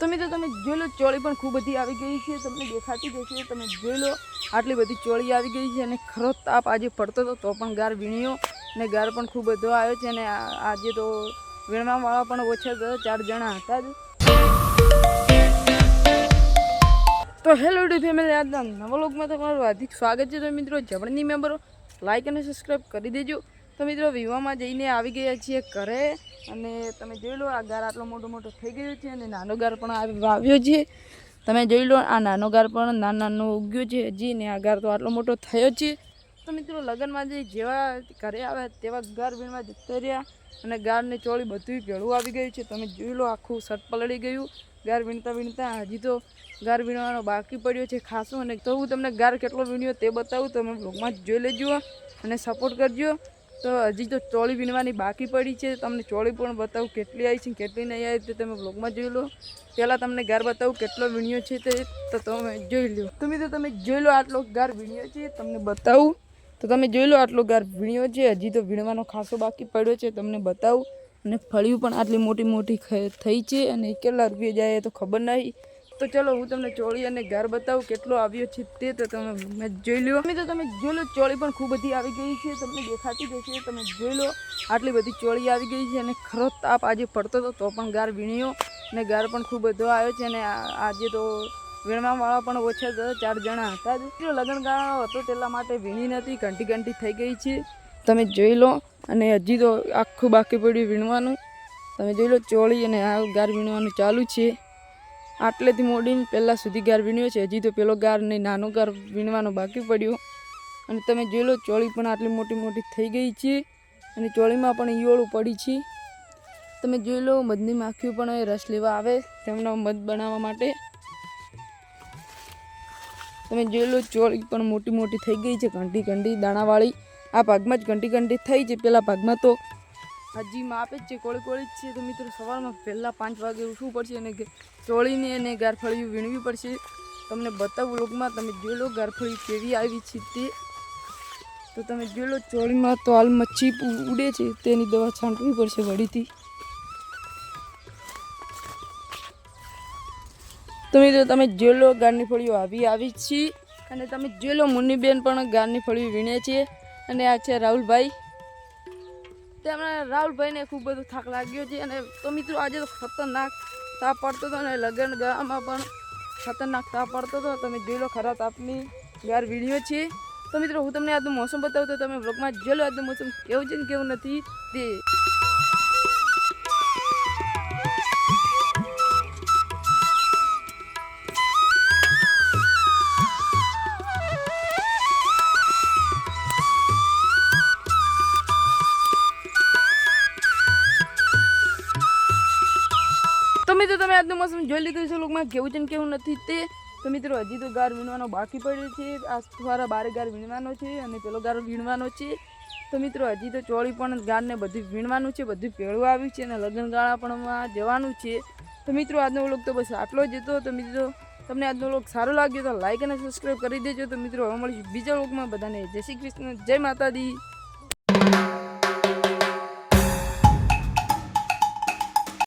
તો મિત્રો તમે જોઈ લો, ચોળી પણ ખૂબ બધી આવી ગઈ છે. તમને દેખાતી જશે તમે જોઈ લો, આટલી બધી ચોળી આવી ગઈ છે અને ખરો તાપ આજે પડતો હતો, તો પણ ગાર વીણ્યો અને ગાર પણ ખૂબ બધો આવ્યો છે અને આજે તો વીણવાવાળા પણ ઓછા ચાર જણા હતા જ. તો હેલો ડી ફેમિલી, આજના નવા લોકમાં તમારું હાર્દિક સ્વાગત છે. તો મિત્રો જબરની મેમ્બરો લાઇક અને સબસ્ક્રાઈબ કરી દેજો. તો મિત્રો વિવામાં જઈને આવી ગયા છીએ ઘરે અને તમે જોઈ લો, આ ગાર આટલો મોટો મોટો થઈ ગયો છે અને નાનો ગાર પણ આવ્યો છે. તમે જોઈ લો, આ નાનો ગાર પણ નાનો નાનો ઉગ્યો છે. હજી ને આ ગાર તો આટલો મોટો થયો છે. તો મિત્રો, લગ્નમાં જે જેવા ઘરે આવે તેવા ગાર બીણમાં જતા રહ્યા અને ગારને ચોળી બધું ભેળું આવી ગયું છે. તમે જોઈ લો, આખું સટ પલળી ગયું. ગાર વીણતા વીણતા હજી તો ગાર વીણવાનો બાકી પડ્યો છે ખાસો. અને તો હું તમને ગાર કેટલો વીણ્યો તે બતાવું. તમે બ્લોગમાં જોઈ લેજો અને સપોર્ટ કરજો. તો હજી તો ચોળી વીણવાની બાકી પડી છે. તમને ચોળી પણ બતાવું કેટલી આવી છે કેટલી નહીં આવી તે તમે બ્લોગમાં જોઈ લો. પહેલાં તમને ગાર બતાવું કેટલો વીણ્યો છે તે. તો તમે જોઈ લો. તમે તો તમે જોઈ લો આટલો ગાર વીણ્યો છે. તમને બતાવું. તો તમે જોઈ લો આટલો ગાર વીણ્યો છે. હજી તો વીણવાનો ખાસો બાકી પડ્યો છે. તમને બતાવું. અને ફળિયું પણ આટલી મોટી મોટી થઈ છે. અને કેટલા રૂપિયા જાય તો ખબર નહીં. તો ચલો હું તમને ચોળી અને ગાર બતાવું કેટલો આવ્યો છે તે તો તમે મેં જોઈ લો તમે તો તમે જોઈ લો, ચોળી પણ ખૂબ બધી આવી ગઈ છે, તમને દેખાતી જશે તમે જોઈ લો, આટલી બધી ચોળી આવી ગઈ છે અને ખરો તાપ આજે પડતો હતો તો પણ ગાર વીણ્યો અને ગાર પણ ખૂબ બધો આવ્યો છે અને આજે તો વીણવાવાળા પણ ઓછા જ ચાર જણા હતા જ. જો લગ્નગાળો હતો તેના માટે વીણી નથી, ઘંટી ઘંટી થઈ ગઈ છે. તમે જોઈ લો, અને હજી તો આખું બાકી પડ્યું વીણવાનું. તમે જોઈ લો, ચોળી અને આ ગાર વીણવાનું ચાલુ છે. આટલેથી મોડીને પહેલાં સુધી ગાર વીણ્યો છે. હજી તો પેલો ગાર ને નાનો ગાર વીણવાનો બાકી પડ્યો. અને તમે જોઈ લો, ચોળી પણ આટલી મોટી મોટી થઈ ગઈ છે. અને ચોળીમાં પણ ઈયોળું પડી છે. તમે જોઈ લો, મધની માખીઓ પણ એ રસ લેવા આવે તેમનો મધ બનાવવા માટે. તમે જોઈ લો, ચોળી પણ મોટી મોટી થઈ ગઈ છે. ઘંટી ઘંટી દાણાવાળી. આ ભાગમાં જ ઘંટી ઘંટી થઈ છે. પેલા ભાગમાં તો હજી માપે જ છે, કોળી કોળી જ છે. તો મિત્રો, સવારમાં પહેલાં પાંચ વાગે ઉઠવું પડશે અને ચોળીને અને ગારફળીઓ વીણવી પડશે. તમને બતાવું, લોકમાં તમે જોઈ લો, ગારફળી કેવી આવી છે તે. તો તમે જોઈ લો, ચોળીમાં તો હાલ મચ્છી ઉડે છે. તેની દવા છાંટવી પડશે વળીથી તો મિત્રો, તમે જોઈ લો ગારની ફળીઓ આવી આવી છે. અને તમે જોઈ લો મુન્નીબેન પણ ગારની ફળીઓ વીણે છે. અને આ છે રાહુલભાઈ. તેમણે રાહુલભાઈને ખૂબ બધો થાક લાગ્યો છે અને તો મિત્રો આજે તો ખતરનાક તાપ પડતો હતો અને લગ્ન ગાળામાં પણ ખતરનાક તાપ પડતો હતો. તમે જોઈ લો ખરા તાપની યાર વીડિયો છે. તો મિત્રો હું તમને આજનું મોસમ બતાવું તો તમે બ્લોગમાં જોઈ લો આજનું મોસમ કેવું છે ને કેવું નથી તે. તમે આજનું મોસમ જોઈ લીધું છે લોકમાં કેવું છે ને કેવું નથી તે? તો મિત્રો, હજી તો ગાર વીણવાનો બાકી પડ્યો છે. આ દ્વારા બારે ગાર વીણવાનો છે અને પેલો ગાર વીણવાનો છે. તો મિત્રો, હજી તો ચોળી પણ ગારને બધું વીણવાનું છે, બધું ભેળું આવ્યું છે અને લગ્નગાળા પણ જવાનું છે. તો મિત્રો, આજનો વ્લોગ તો બસ આટલો જ હતો. તો મિત્રો, તમને આજનો વ્લોગ સારો લાગ્યો તો લાઈક અને સબસ્ક્રાઈબ કરી દેજો. તો મિત્રો, હવે મળીશું બીજા વ્લોગમાં. બધાને જય શ્રી કૃષ્ણ, જય માતાજી.